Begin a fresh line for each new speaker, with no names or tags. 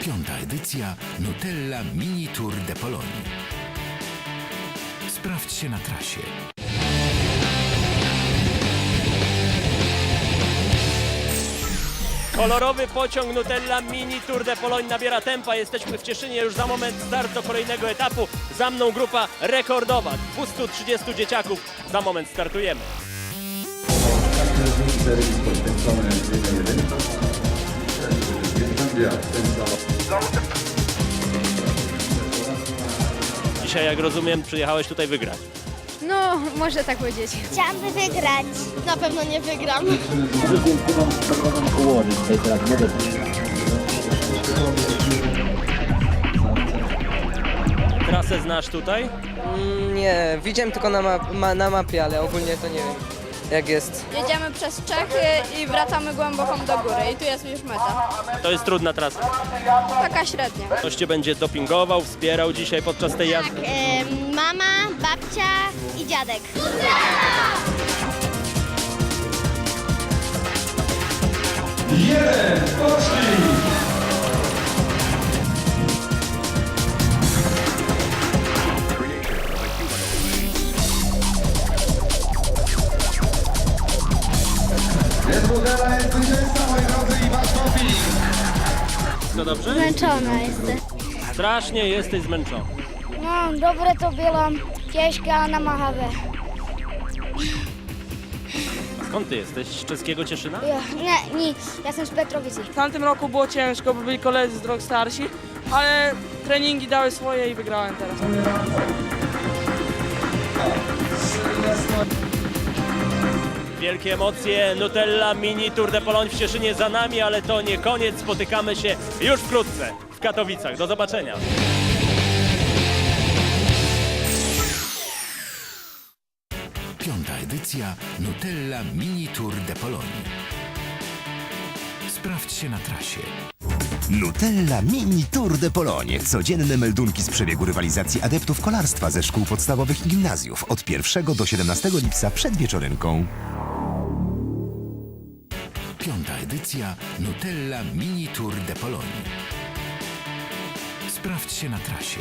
Piąta edycja Nutella Mini Tour de Pologne. Sprawdź się na trasie.
Kolorowy pociąg Nutella Mini Tour de Pologne nabiera tempa. Jesteśmy w Cieszynie już za moment start do kolejnego etapu. Za mną grupa rekordowa, 230 dzieciaków. Za moment startujemy. Dzisiaj, jak rozumiem, przyjechałeś tutaj wygrać.
No, można tak powiedzieć.
Chciałabym wygrać. Na pewno nie wygram.
Trasę znasz tutaj?
Mm, Nie, widziałem tylko na, map, ma, na mapie, ale ogólnie to nie wiem jak jest.
Jedziemy przez Czechy i wracamy głęboko do góry i tu jest już meta.
To jest trudna trasa.
Taka średnia.
Ktoś cię będzie dopingował, wspierał dzisiaj podczas tej jazdy.
Tak, em, mama, babcia i dziadek.
To dobrze?
Zmęczona jestem.
Strasznie jesteś zmęczony.
No, dobre to było. Ciężka na machawę.
Skąd ty jesteś? Z czeskiego Cieszyna?
Nie, nie, ja jestem z Petrowicy.
W tamtym roku było ciężko, bo byli koledzy z drog starsi, ale treningi dały swoje i wygrałem teraz.
Wielkie emocje, Nutella Mini Tour de Pologne w Cieszynie za nami, ale to nie koniec. Spotykamy się już wkrótce w Katowicach. Do zobaczenia.
Piąta edycja Nutella Mini Tour de Pologne. Sprawdź się na trasie.
Nutella Mini Tour de Pologne. Codzienne meldunki z przebiegu rywalizacji adeptów kolarstwa ze szkół podstawowych i gimnazjów od 1 do 17 lipca przed wieczorynką.
Piąta edycja Nutella Mini Tour de Pologne. Sprawdź się na trasie.